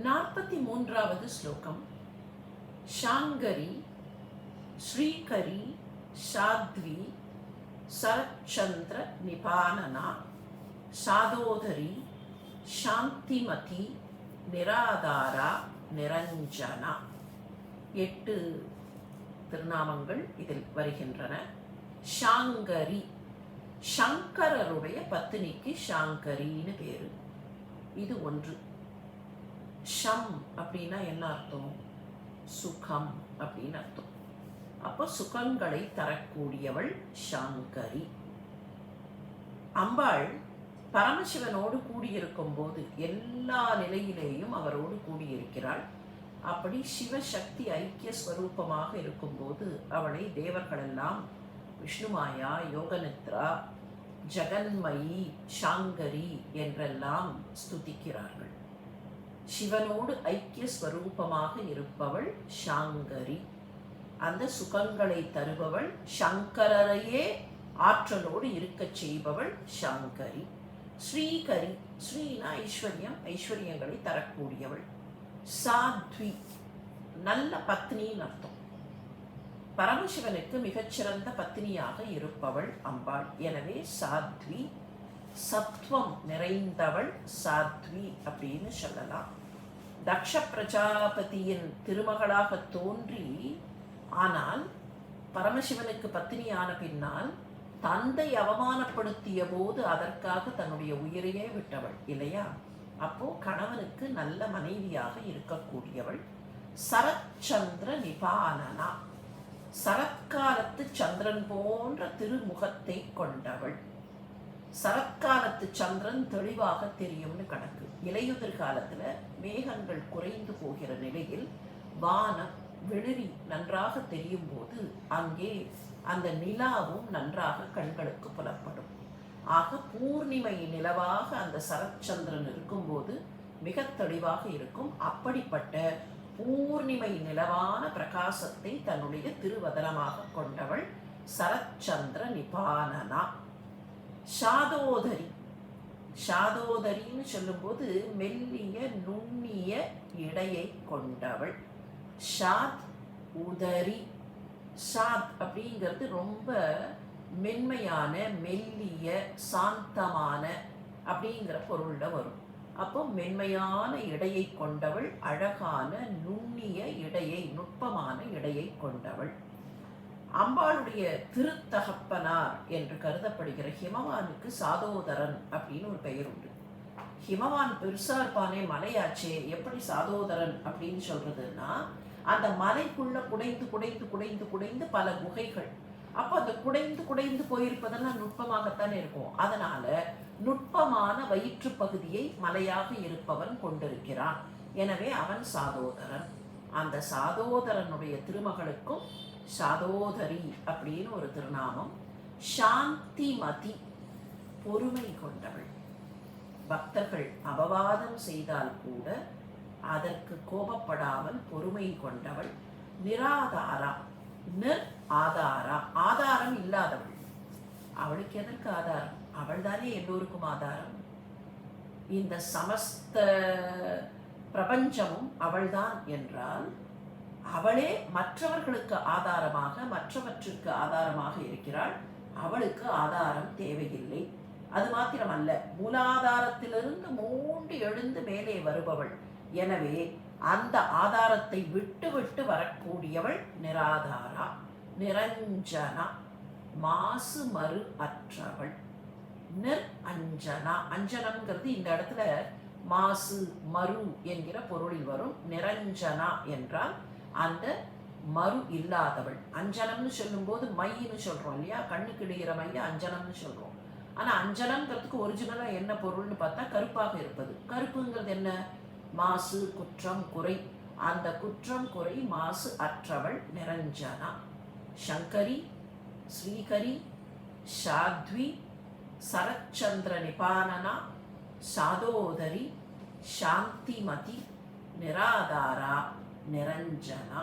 நாற்பத்தி மூன்றாவது ஸ்லோகம். ஷாங்கரி ஸ்ரீகரி சாத்வி சரச்சந்திர நிபானனா சாதோதரி சாந்திமதி நிராதாரா நிரஞ்சனா. எட்டு திருநாமங்கள் இதில் வருகின்றன. ஷாங்கரி சங்கரருடைய பத்தினிக்கு ஷாங்கரின்னு பேரு. இது ஒன்று. ஷம் அப்படின்னா என்ன அர்த்தம்? சுகம் அப்படின்னு அர்த்தம். அப்போ சுகங்களை தரக்கூடியவள் ஷாங்கரி அம்பாள் பரமசிவனோடு கூடியிருக்கும் போது எல்லா நிலையிலேயும் அவரோடு கூடியிருக்கிறாள். அப்படி சிவசக்தி ஐக்கிய ஸ்வரூபமாக இருக்கும்போது அவளை தேவர்களெல்லாம் விஷ்ணுமாயா யோகநித்ரா ஜெகன்மயி ஷாங்கரி என்றெல்லாம் ஸ்துதிக்கிறார்கள். சிவனோடு ஐக்கிய ஸ்வரூபமாக இருப்பவள் ஷாங்கரி. அந்த சுகங்களை தருபவள் சங்கரரையே ஆற்றலோடு இருக்கச் செய்பவள் ஷாங்கரி. ஸ்ரீகரி ஸ்ரீனா ஐஸ்வர்யம் ஐஸ்வர்யங்களை தரக்கூடியவள். சாத்வி நல்ல பத்னின்னு அர்த்தம். பரமசிவனுக்கு மிகச்சிறந்த பத்னியாக இருப்பவள் அம்பாள். எனவே சாத்வி சத்வம் நிறைந்தவள் சாத்வி அப்படின்னு சொல்லலாம். தக்ஷ பிரஜாபதியின் திருமகளாக தோன்றி ஆனால் பரமசிவனுக்கு பத்தினியான பின்னால் தந்தை அவமானப்படுத்திய போது அதற்காக தன்னுடைய உயிரையே விட்டவள் இல்லையா? அப்போ கணவனுக்கு நல்ல மனைவியாக இருக்கக்கூடியவள் சரச்சந்திர நிபானனா. சரத்காலத்து சந்திரன் போன்ற திருமுகத்தை கொண்டவள். சரத்காலத்து சந்திரன் தெளிவாக தெரியும்னு கணக்கு. இலையுதிர் காலத்தில் மேகங்கள் குறைந்து போகிற நிலையில் வானம் வெளிரி நன்றாக தெரியும் போது அங்கே அந்த நிலாவும் நன்றாக கண்களுக்கு புலப்படும். ஆக பூர்ணிமை நிலவாக அந்த சரச்சந்திரன் இருக்கும்போது மிக தெளிவாக இருக்கும். அப்படிப்பட்ட பூர்ணிமை நிலவான பிரகாசத்தை தன்னுடைய திருவதனமாக கொண்டவள் சரச்சந்திர நிபானனா. சாதோதரி சாதோதரின்னு சொல்லும்போது மெல்லிய நுண்ணிய இடையை கொண்டவள். ஷாத் உதரி. ஷாத் அப்படிங்கிறது ரொம்ப மென்மையான மெல்லிய சாந்தமான அப்படிங்கிற பொருளில் வரும். அப்போ மென்மையான இடையை கொண்டவள் அழகான நுண்ணிய இடையை நுட்பமான இடையை கொண்டவள். அம்பாளுடைய திருத்தகப்பனார் என்று கருதப்படுகிற ஹிமவானுக்கு சாதோதரன் அப்படின்னு ஒரு பெயர் உண்டு. ஹிமவான் பெருசா இருப்பானே மலையாச்சே எப்படி சாதோதரன் அப்படின்னு சொல்றதுன்னா அந்த மலைக்குள்ள குடைந்து குடைந்து குடைந்து குடைந்து பல குகைகள். அப்போ அந்த குடைந்து குடைந்து போயிருப்பதெல்லாம் நுட்பமாகத்தானே இருக்கும். அதனால நுட்பமான வயிற்று பகுதியை மலையாக இருப்பவன் கொண்டிருக்கிறான். எனவே அவன் சாதோதரன். அந்த சாதோதரனுடைய திருமகளுக்கும் சாதோதரி அப்படின்னு ஒரு திருநாமம். சாந்திமதி பொறுமை கொண்டவள். பக்தர்கள் அபவாதம் செய்தால் கூட அதற்கு கோபப்படாமல் பொறுமை கொண்டவள். நிராதாரா நிர் ஆதாரா ஆதாரம் இல்லாதவள். அவளுக்கு எதற்கு ஆதாரம்? அவள் தானே எல்லோருக்கும் ஆதாரம். இந்த சமஸ்த பிரபஞ்சமும் அவள்தான் என்றால் அவளே மற்றவர்களுக்கு ஆதாரமாக மற்றவற்றுக்கு ஆதாரமாக இருக்கிறாள். அவளுக்கு ஆதாரம் தேவையில்லை. அது மாத்திரமல்ல மூலாதாரத்திலிருந்து மூண்டு எழுந்து மேலே வருபவள். எனவே அந்த ஆதாரத்தை விட்டு விட்டு வரக்கூடியவள் நிராதாரா நிரஞ்சனா மாசு மறு அற்றவள் நிர் அஞ்சனா. அஞ்சனம்ங்கிறது இந்த இடத்துல மாசு மறு என்கிற பொருளில் வரும். நிரஞ்சனா என்றால் அந்த மறு இல்லாதவள். அஞ்சனம்னு சொல்லும்போது மைன்னு சொல்கிறோம் இல்லையா? கண்ணுக்கு இடுகிற மைய அஞ்சனம்னு சொல்கிறோம் ஆனால் அஞ்சனம்ங்கிறதுக்கு ஒரிஜினலாக என்ன பொருள்னு பார்த்தா கருப்பாக இருப்பது. கருப்புங்கிறது என்ன? மாசு குற்றம் குறை. அந்த குற்றம் குறை மாசு அற்றவள் நிரஞ்சனா. சங்கரி ஸ்ரீகரி சாத்வி சரச்சந்திர நிபானனா சாதோதரி சாந்திமதி நிராதாரா நிரஞ்சனா